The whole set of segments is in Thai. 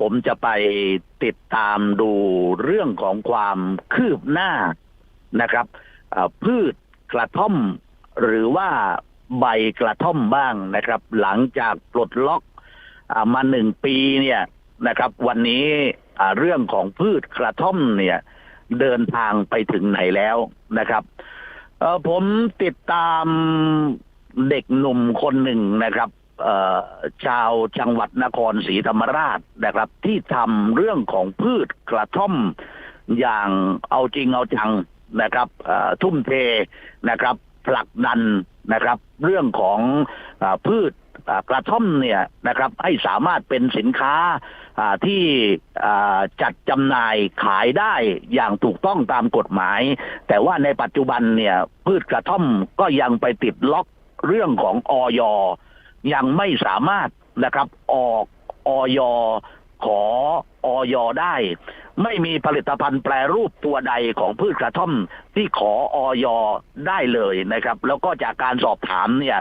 ผมจะไปติดตามดูเรื่องของความคืบหน้านะครับพืชกระท่อม หรือว่าใบกระท่อมบ้างนะครับ หลังจากปลดล็อกอมาหนึ่งปีเนี่ยนะครับ วันนี้เรื่องของพืชกระท่อมเนี่ยเดินทางไปถึงไหนแล้วนะครับผมติดตามเด็กหนุ่มคนหนึ่งนะครับ ชาวจังหวัดนครศรีธรรมราชนะครับ ที่ทำเรื่องของพืชกระท่อมอย่างเอาจริงเอาจังนะครับทุ่มเทนะครับผลักดันนะครับ เรื่องของอพืชกระท่อมเนี่ยนะครับ ให้สามารถเป็นสินค้าที่จัดจำหน่ายขายได้อย่างถูกต้องตามกฎหมาย แต่ว่าในปัจจุบันเนี่ยพืชกระท่อมก็ยังไปติดล็อกเรื่องของออย ยังไม่สามารถนะครับออกออยขอออยได้ ไม่มีผลิตภัณฑ์แปรรูปตัวใดของพืชกระท่อมที่ขอออยได้เลยนะครับ แล้วก็จากการสอบถามเนี่ย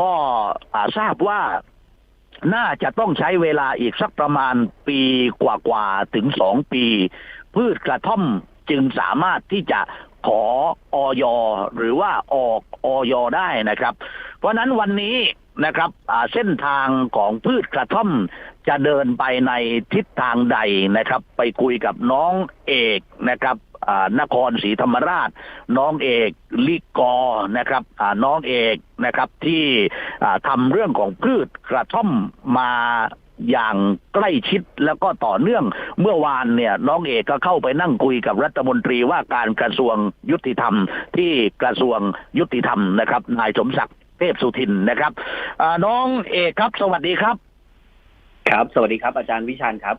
ก็ทราบว่าน่าจะต้องใช้เวลาอีกสักประมาณปีกว่าๆถึงสองปี พืชกระท่อมจึงสามารถที่จะขอออยหรือว่าออกออยได้นะครับ เพราะนั้นวันนี้ นะครับเส้นทางของพืชกระท่อมจะเดินไปในทิศทางใดนะครับ ไปคุยกับน้องเอกนะครับนครศรีธรรมราช น้องเอกลิกอนะครับน้องเอกนะครับที่ทำเรื่องของพืชกระท่อมมาอย่างใกล้ชิดแล้วก็ต่อเนื่องเมื่อวานเนี่ยน้องเอกก็เข้าไปนั่งคุยกับรัฐมนตรีว่าการกระทรวงยุติธรรม ที่กระทรวงยุติธรรมนะครับนายสมศักดิ์ เทพสุทินนะครับอ่าน้องเอกครับ สวัสดีครับ ครับ สวัสดีครับ อาจารย์วิชาญครับ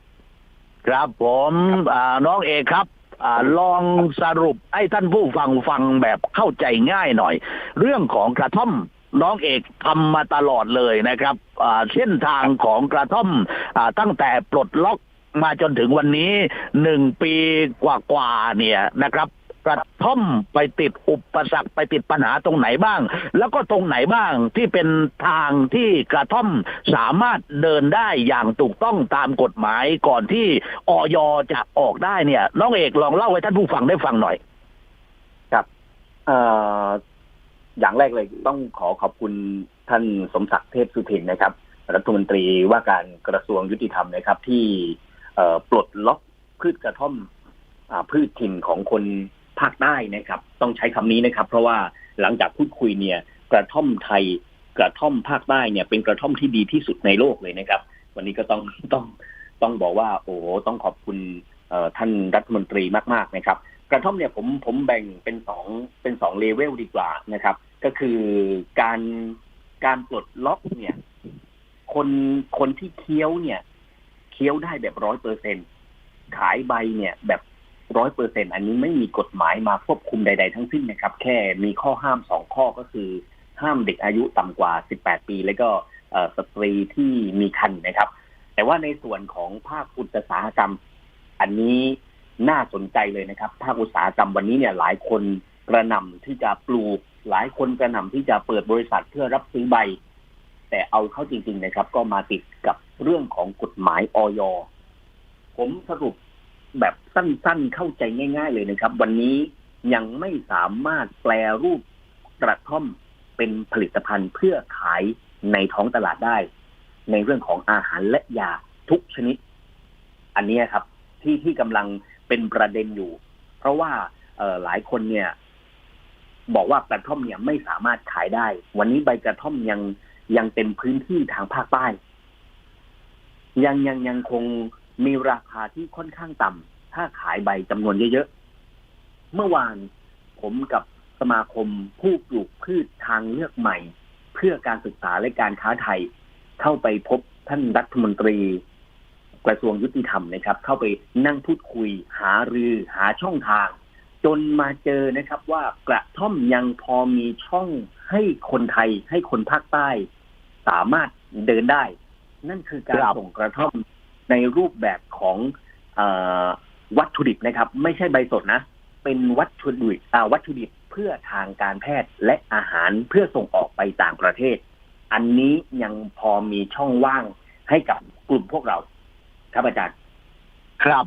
ครับผมอ่าน้องเอกครับอาลองสรุปให้ท่านผู้ฟังฟังแบบเข้าใจง่ายหน่อย เรื่องของกระท่อมน้องเอกทำมาตลอดเลยนะครับอ่าเส้นทางของกระท่อมอ่าตั้งแต่ปลดล็อกมาจนถึงวันนี้หนึ่งปีกว่าๆเนี่ยนะครับ กระท่อมไปติดอุปสรรคไปติดปัญหาตรงไหนบ้าง แล้วก็ตรงไหนบ้างที่เป็นทางที่กระท่อมสามารถเดินได้อย่างถูกต้องตามกฎหมายก่อนที่ออยจะออกได้เนี่ย น้องเอกลองเล่าให้ท่านผู้ฟังได้ฟังหน่อยเอ่ออย่างแรกเลยต้องขอขอบคุณท่านสมศักดิ์เทพสุทินนะครับ รัฐมนตรีว่าการกระทรวงยุติธรรมนะครับ ที่ปลดล็อกพืชกระท่อมอพืชถิ่นของคน ภาคใต้นะครับ ต้องใช้คำนี้นะครับ เพราะว่าหลังจากพูดคุยเนี่ยกระท่อมไทยกระท่อมภาคใต้เนี่ยเป็นกระท่อมที่ดีที่สุดในโลกเลยนะครับ วันนี้ก็ต้องต้องต้องบอกว่า โอ้ต้องขอบคุณท่านรัฐมนตรีมากๆนะครับ กระท่อมเนี่ยผมผมแบ่งเป็นสองเป็นสองเลเวลดีกว่านะครับ ก็คือการการปลดล็อกเนี่ย คนคนที่เคี้ยวเนี่ย เคี้ยวได้แบบร้อยเปอร์เซ็นขายใบเนี่ยแบบ ร้อยเปอร์เซ็นอันนี้ไม่มีกฎหมายมาควบคุมใด ๆ ทั้งสิ้นนะครับ แค่มีข้อห้ามสองข้อก็คือ ห้ามเด็กอายุต่ำกว่า 18 ปี แล้วก็สตรีที่มีครรภ์นะครับ แต่ว่าในส่วนของภาคอุตสาหกรรม อันนี้น่าสนใจเลยนะครับ ภาคอุตสาหกรรมวันนี้เนี่ยหลายคนกระหน่ำที่จะปลูก หลายคนกระหน่ำที่จะเปิดบริษัทเพื่อรับซื้อใบ แต่เอาเข้าจริง ๆ นะครับ ก็มาติดกับเรื่องของกฎหมายออยผมสรุป แบบสั้นๆ เข้าใจง่าย ๆ เลยนะครับ วันนี้ยังไม่สามารถแปลรูปกระท่อมเป็นผลิตภัณฑ์เพื่อขายในท้องตลาดได้ ในเรื่องของอาหารและยาทุกชนิด อันนี้ครับ ที่ที่กำลังเป็นประเด็นอยู่ เพราะว่าหลายคนเนี่ย บอกว่ากระท่อมเนี่ยไม่สามารถขายได้ วันนี้ใบกระท่อมยังยังเต็มพื้นที่ทางภาคใต้ยังยังยังคง มีราคาที่ค่อนข้างต่ำถ้าขายใบจำนวนเยอะๆ เมื่อวานผมกับสมาคมผู้ปลูกพืชทางเลือกใหม่ เพื่อการศึกษาและการค้าไทย เข้าไปพบท่านรัฐมนตรี กระทรวงยุติธรรมนะครับ เข้าไปนั่งพูดคุย หารือหาช่องทาง จนมาเจอนะครับว่ากระท่อมยังพอมีช่องให้คนไทยให้คนภาคใต้ สามารถเดินได้ นั่นคือการครับส่งกระท่อม ในรูปแบบของอวัตถุดิบนะครับ ไม่ใช่ใบสดนะ เป็นวัตถุดิบวัตถุดิบเพื่อทางการแพทย์และอาหารเพื่อส่งออกไปต่างประเทศ อันนี้ยังพอมีช่องว่างให้กับกลุ่มพวกเรา ครับอาจารย์ ครับ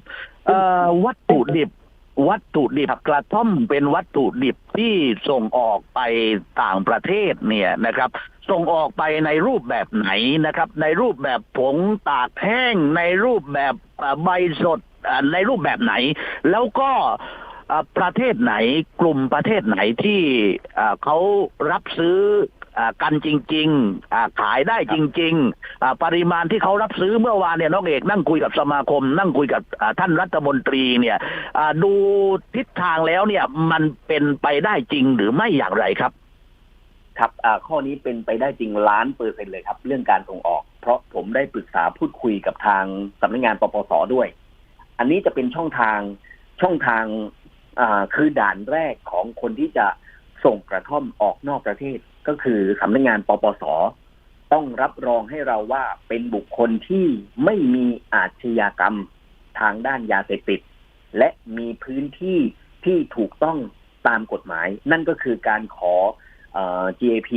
วัตถุดิบ วัตถุดิบกระท่อมเป็นวัตถุดิบที่ส่งออกไปต่างประเทศเนี่ยนะครับส่งออกไปในรูปแบบไหนนะครับ ในรูปแบบผงตากแห้ง ในรูปแบบใบสดในรูปแบบไหน แล้วก็ประเทศไหนกลุ่มประเทศไหนที่เขารับซื้อ กันจริงๆขายได้จริงๆ ปริมาณที่เขารับซื้อเมื่อวานเนี่ยน้องเอกนั่งคุยกับสมาคม นั่งคุยกับท่านรัฐมนตรีเนี่ยดูทิศทางแล้วเนี่ยมันเป็นไปได้จริงหรือไม่อย่างไรครับ ครับข้อนี้เป็นไปได้จริงล้านเปอร์เซ็นต์เลยครับ เรื่องการส่งออก เพราะผมได้ปรึกษาพูดคุยกับทางสำนักงานปปสด้วย อันนี้จะเป็นช่องทางช่องทางคือด่านแรกของคนที่จะส่งกระท่อมออกนอกประเทศ ก็คือสำนักงานปปส ต้องรับรองให้เราว่าเป็นบุคคลที่ไม่มีอาชญากรรมทางด้านยาเสพติด และมีพื้นที่ที่ถูกต้องตามกฎหมาย นั่นก็คือการขอเอ่อ GAP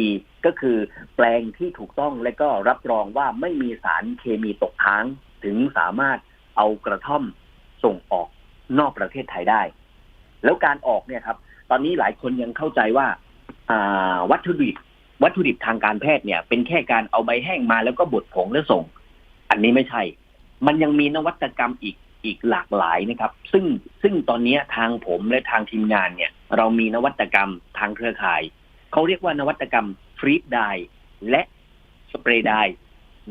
ก็คือแปลงที่ถูกต้องและก็รับรองว่าไม่มีสารเคมีตกค้าง ถึงสามารถเอากระท่อมส่งออกนอกประเทศไทยได้ แล้วการออกเนี่ยครับ ตอนนี้หลายคนยังเข้าใจว่า วัตถุดิบวัตถุดิบทางการแพทย์เนี่ย เป็นแค่การเอาใบแห้งมาแล้วก็บดผงแล้วส่ง อันนี้ไม่ใช่ มันยังมีนวัตกรรมอีกอีกหลากหลายนะครับ ซึ่งซึ่งตอนนี้ทางผมและทางทีมงานเนี่ย เรามีนวัตกรรมทางเครือข่าย เขาเรียกว่านวัตกรรมฟรีดไดและสเปรย์ได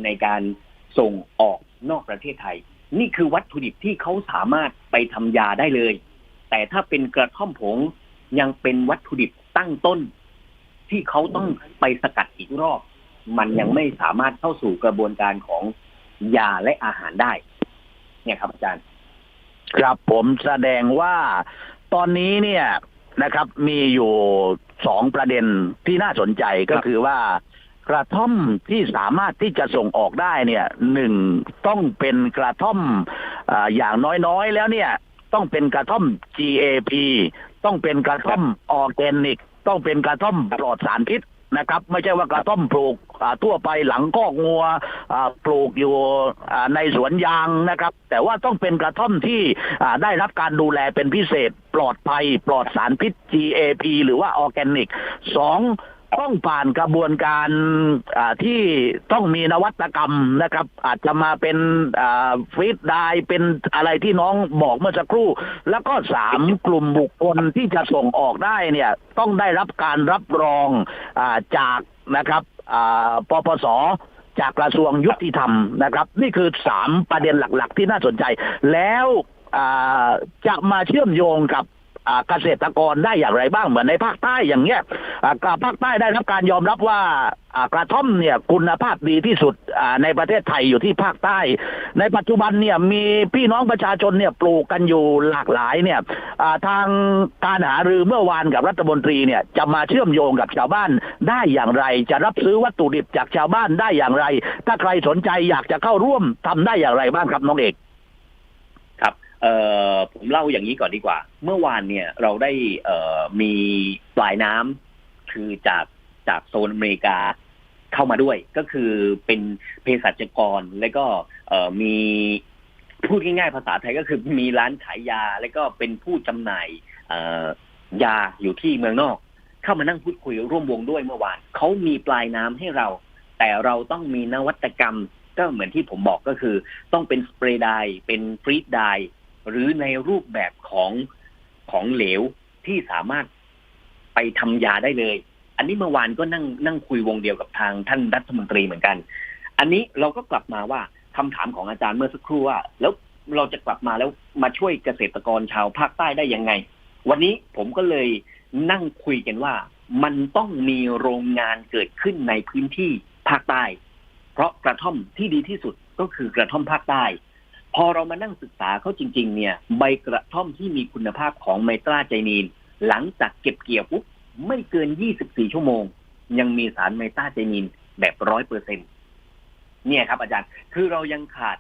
ในการส่งออกนอกประเทศไทย นี่คือวัตถุดิบที่เขาสามารถไปทำยาได้เลย แต่ถ้าเป็นกระท่อมผงยังเป็นวัตถุดิบตั้งต้น ที่เขาต้องไปสกัดอีกรอบ มันยังไม่สามารถเข้าสู่กระบวนการของยาและอาหารได้ เนี่ยครับอาจารย์ ครับผมแสดงว่าตอนนี้เนี่ยนะครับ มีอยู่สองประเด็นที่น่าสนใจก็ครับคือว่ากระท่อมที่สามารถที่จะส่งออกได้เนี่ยหนึ่งต้องเป็นกระท่อมอาอย่างน้อยๆแล้วเนี่ย ต้องเป็นกระท่อม GAP ต้องเป็นกระท่อมออร์แกนิก ต้องเป็นกระท่อมปลอดสารพิษนะครับ ไม่ใช่ว่ากระท่อมปลูกทั่วไปหลังกอกงัวปลูกอยู่ในสวนยางนะครับ แต่ว่าต้องเป็นกระท่อมที่ได้รับการดูแลเป็นพิเศษ ปลอดภัย ปลอดสารพิษ GAP หรือว่าออร์แกนิกสอง ต้องผ่านกระบวนการที่ต้องมีนวัตกรรมนะครับ อาจจะมาเป็นฟรีดไดเป็นอะไรที่น้องบอกเมื่อสักครู่ แล้วก็สามกลุ่มบุคคลที่จะส่งออกได้เนี่ยต้องได้รับการรับรองอจากนะครับปปสจากกระทรวงยุติธรรมนะครับ นี่คือสามประเด็นหลัก ๆ ที่น่าสนใจ แล้วจะมาเชื่อมโยงกับ เกษตรกรได้อย่างไรบ้างเหมือนในภาคใต้อย่างเงี้ยอ่าภาคใต้ได้รับการยอมรับว่ากระท่อมเนี่ยคุณภาพดีที่สุดในประเทศไทยอยู่ที่ภาคใต้ ในปัจจุบันเนี่ยมีพี่น้องประชาชนเนี่ยปลูกกันอยู่หลากหลายเนี่ยทางการหารือเมื่อวานกับรัฐมนตรีเนี่ยจะมาเชื่อมโยงกับชาวบ้านได้อย่างไร จะรับซื้อวัตถุดิบจากชาวบ้านได้อย่างไร ถ้าใครสนใจอยากจะเข้าร่วมทำได้อย่างไรบ้างครับน้องเอก ผมเล่าอย่างนี้ก่อนดีกว่า เมื่อวานเนี่ยเราได้เอ่อมีปลายน้ำคือจากจากโซนอเมริกาเข้ามาด้วย ก็คือเป็นเภสัชกรและก็เอ่อมีพูดง่ายๆภาษาไทยก็คือมีร้านขายยา และก็เป็นผู้จำหน่ายยาอยู่ที่เมืองนอก เข้ามานั่งพูดคุยร่วมวงด้วยเมื่อวานเขามีปลายน้ำให้เรา แต่เราต้องมีนวัตกรรม ก็เหมือนที่ผมบอกก็คือ ต้องเป็นสเปรย์ไดเป็นฟรีดได หรือในรูปแบบของของเหลวที่สามารถไปทำยาได้เลย อันนี้เมื่อวานก็นั่งนั่งคุยวงเดียวกับทางท่านรัฐมนตรีเหมือนกัน อันนี้เราก็กลับมาว่าคำถามของอาจารย์เมื่อสักครู่ว่า แล้วเราจะกลับมาแล้วมาช่วยเกษตรกรชาวภาคใต้ได้ยังไง วันนี้ผมก็เลยนั่งคุยกันว่า มันต้องมีโรงงานเกิดขึ้นในพื้นที่ภาคใต้ เพราะกระท่อมที่ดีที่สุดก็คือกระท่อมภาคใต้ พอเรามานั่งศึกษาเขาจริง ๆ เนี่ย ใบกระท่อมที่มีคุณภาพของไมตราไจนีน หลังจากเก็บเกี่ยวปุ๊บไม่เกิน 24 ชั่วโมง ยังมีสารไมตราไจนีนแบบร้อยเปอร์เซ็นเนี่ยครับ อาจารย์ คือเรายังขาด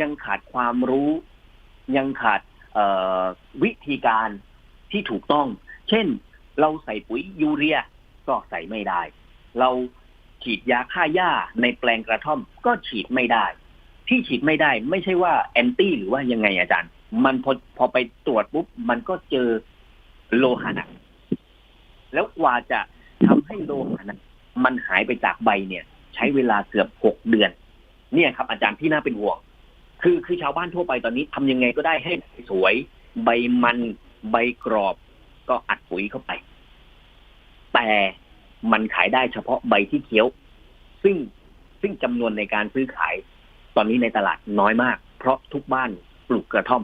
ยังขาดความรู้ ยังขาดวิธีการที่ถูกต้อง เช่น เราใส่ปุ๋ยยูเรียก็ใส่ไม่ได้ เราฉีดยาฆ่าหญ้าในแปลงกระท่อมก็ฉีดไม่ได้ ที่ฉีดไม่ได้ไม่ใช่ว่าแอนตี้หรือว่ายังไงอาจารย์ มันพอพอไปตรวจปุ๊บ มันก็เจอโลหะหนักแล้วกว่าจะทำให้โลหะหนักมันหายไปจากใบเนี่ย ใช้เวลาเกือบหกเดือน เนี่ยครับ อาจารย์ที่น่าเป็นห่วง คือคือชาวบ้านทั่วไปตอนนี้ทำยังไงก็ได้ให้สวย ใบมันใบกรอบก็อัดปุ๋ยเข้าไป แต่มันขายได้เฉพาะใบที่เคี้ยว ซึ่งซึ่งจำนวนในการซื้อขาย ตอนนี้ในตลาดน้อยมาก เพราะทุกบ้านปลูกกระท่อม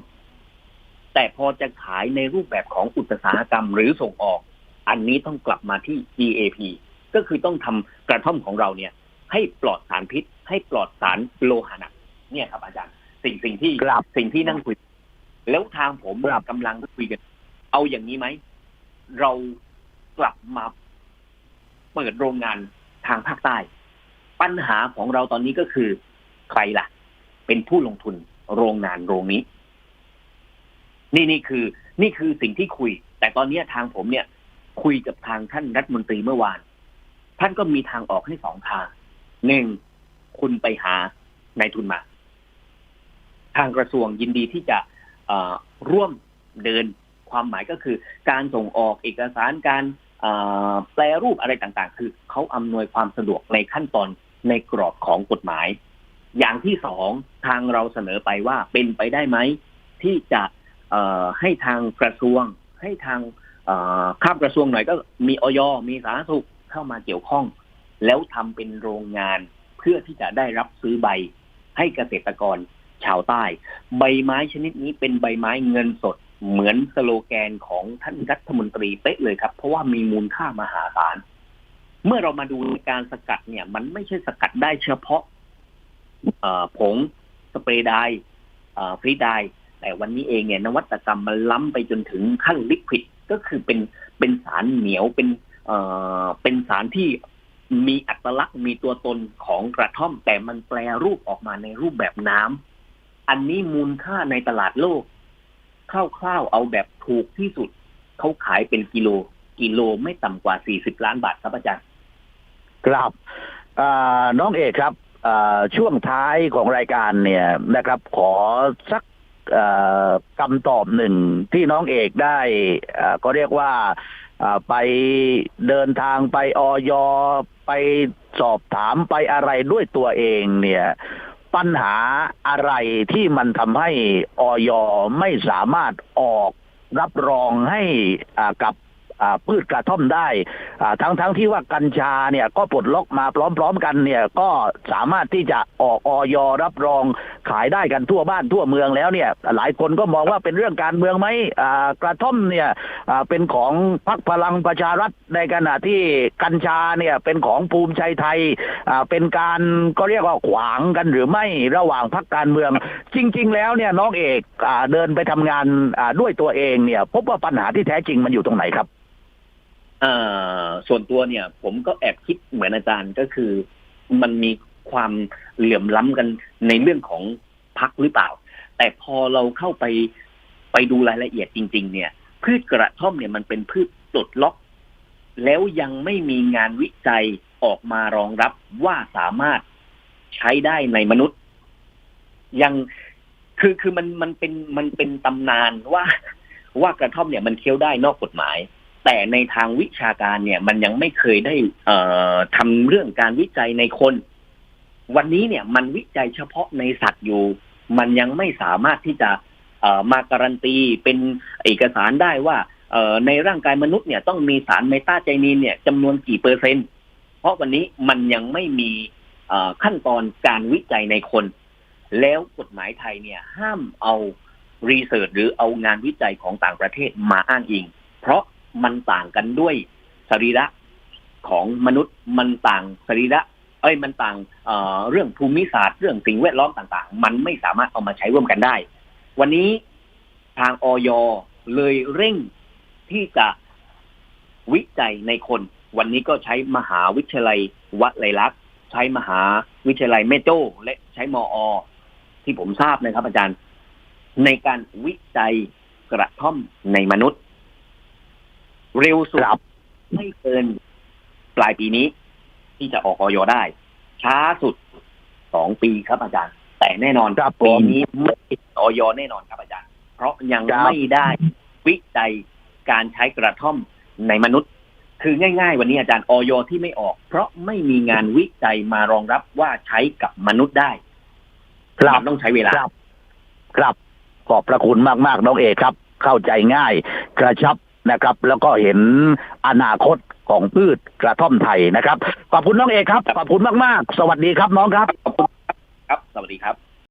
แต่พอจะขายในรูปแบบของอุตสาหกรรมหรือส่งออก อันนี้ต้องกลับมาที่ GAP ก็คือต้องทำกระท่อมของเราเนี่ย ให้ปลอดสารพิษ ให้ปลอดสารโลหะหนักเนี่ยครับอาจารย์ สิ่งสิ่งที่ครับสิ่งที่นั่งคุย แล้วทางผมครับกำลังคุยกัน เอาอย่างนี้ไหม เรากลับมาเปิดโรงงานทางภาคใต้ ปัญหาของเราตอนนี้ก็คือ ใครล่ะ เป็นผู้ลงทุนโรงงานโรงนี้ นี่นี่คือ นี่คือสิ่งที่คุย แต่ตอนนี้ทางผมเนี่ย คุยกับทางท่านรัฐมนตรีเมื่อวาน ท่านก็มีทางออกให้สองทางหนึ่งคุณไปหานายทุนมา ทางกระทรวงยินดีที่จะร่วมเดินความหมายก็คือ การส่งออกเอกสารการแปลรูปอะไรต่างๆ คือเขาอำนวยความสะดวกในขั้นตอนในกรอบของกฎหมาย อย่างที่สองทางเราเสนอไปว่าเป็นไปได้ไหม ที่จะให้ทางกระทรวง ให้ทางข้ามกระทรวงหน่อยก็มีออยมีสาธารณสุขเข้ามาเกี่ยวข้อง แล้วทำเป็นโรงงานเพื่อที่จะได้รับซื้อใบให้เกษตรกรชาวใต้ ใบไม้ชนิดนี้เป็นใบไม้เงินสดเหมือนสโลแกนของท่านรัฐมนตรีเป๊ะเลยครับ เพราะว่ามีมูลค่ามหาศาล เมื่อเรามาดูในการสกัดเนี่ย มันไม่ใช่สกัดได้เฉพาะ ผงสเปรย์ไดร์ฟรีไดร์แต่วันนี้เองเนี่ยนวัตกรรมมันล้ำไปจนถึงขั้นลิควิดก็คือเป็นเป็นสารเหนียวเป็นเอ่อเป็นสารที่มีอัตลักษณ์มีตัวตนของกระท่อม แต่มันแปลรูปออกมาในรูปแบบน้ำอันนี้มูลค่าในตลาดโลกคร่าวๆเอาแบบถูกที่สุดเขาขายเป็นกิโล กิโลไม่ต่ำกว่า40ล้านบาทครับอาจารย์ ครับน้องเอกครับ ช่วงท้ายของรายการเนี่ยนะครับ ขอสักคำตอบหนึ่งที่น้องเอกได้ก็เรียกว่าไปเดินทางไปออยไปสอบถามไปอะไรด้วยตัวเองเนี่ยปัญหาอะไรที่มันทำให้ออยไม่สามารถออกรับรองให้อ่ากับ พืชกระท่อมได้ทั้งทั้งที่ว่ากัญชาเนี่ยก็ปลดล็อกมาพร้อม ๆ กันเนี่ยก็สามารถที่จะออกออยรับรองขายได้กันทั่วบ้านทั่วเมืองแล้วเนี่ยหลายคนก็มองว่าเป็นเรื่องการเมืองไหมกระท่อมเนี่ยเป็นของพรรคพลังประชารัฐในขณะที่กัญชาเนี่ยเป็นของภูมิใจไทยเป็นการก็เรียกว่าขวางกันหรือไม่ระหว่างพรรคการเมือง จริง ๆ แล้วเนี่ยน้องเอกอเดินไปทำงานด้วยตัวเองเนี่ย พบว่าปัญหาที่แท้จริงมันอยู่ตรงไหนครับ ส่วนตัวเนี่ย ผมก็แอบคิดเหมือนอาจารย์ก็คือ มันมีความเหลื่อมล้ำกันในเรื่องของพักหรือเปล่า แต่พอเราเข้าไปไปดูรายละเอียดจริง ๆ เนี่ย พืชกระท่อมเนี่ยมันเป็นพืชปลดล็อก แล้วยังไม่มีงานวิจัยออกมารองรับว่าสามารถใช้ได้ในมนุษย์ ยังคือคือมันมันเป็นมันเป็นตำนานว่าว่ากระท่อมเนี่ยมันเคี้ยวได้นอกกฎหมาย แต่ในทางวิชาการเนี่ยมันยังไม่เคยได้เอ่อทำเรื่องการวิจัยในคน วันนี้เนี่ยมันวิจัยเฉพาะในสัตว์อยู่ มันยังไม่สามารถที่จะเอ่อมาการันตีเป็นเอกสารได้ว่าเอ่อในร่างกายมนุษย์เนี่ยต้องมีสารเมตาไจนีนเนี่ยจำนวนกี่เปอร์เซ็นต์ เพราะวันนี้มันยังไม่มีเอ่อขั้นตอนการวิจัยในคน แล้วกฎหมายไทยเนี่ยห้ามเอารีเสิร์ชหรือเอางานวิจัยของต่างประเทศมาอ้างอิง เพราะ มันต่างกันด้วยสรีระของมนุษย์มันต่างสรีระเอ้ยมันต่างเเรื่องภูมิศาสตร์เรื่องสิ่งแวดล้อมต่างๆ มันไม่สามารถเอามาใช้ร่วมกันได้ วันนี้ทางออยเลยเร่งที่จะวิจัยในคน วันนี้ก็ใช้มหาวิทยาลัยวลัยลักษ์ใช้มหาวิทยาลัยแม่โจ้และใช้มอที่ผมทราบนะครับอาจารย์ ในการวิจัยกระท่อมในมนุษย์ เร็วสุดครับไม่เกินปลายปีนี้ ที่จะออกออยได้ ช้าสุดสองปีครับอาจารย์ แต่แน่นอนครับผมปีนี้ไม่ติดออยแน่นอนครับอาจารย์ เพราะยังครับไม่ได้วิจัยการใช้กระท่อมในมนุษย์ คือง่าย ๆ วันนี้อาจารย์ออยที่ไม่ออก เพราะไม่มีงานวิจัยมารองรับว่าใช้กับมนุษย์ได้ครับมันต้องใช้เวลาครับ ครับขอบพระคุณมากๆน้องเอกครับ เข้าใจง่าย กระชับ นะครับ แล้วก็เห็นอนาคตของพืชกระท่อมไทยนะครับ ขอบคุณน้องเอกครับ ขอบคุณมาก ๆ สวัสดีครับน้องครับ ขอบคุณครับ สวัสดีครับ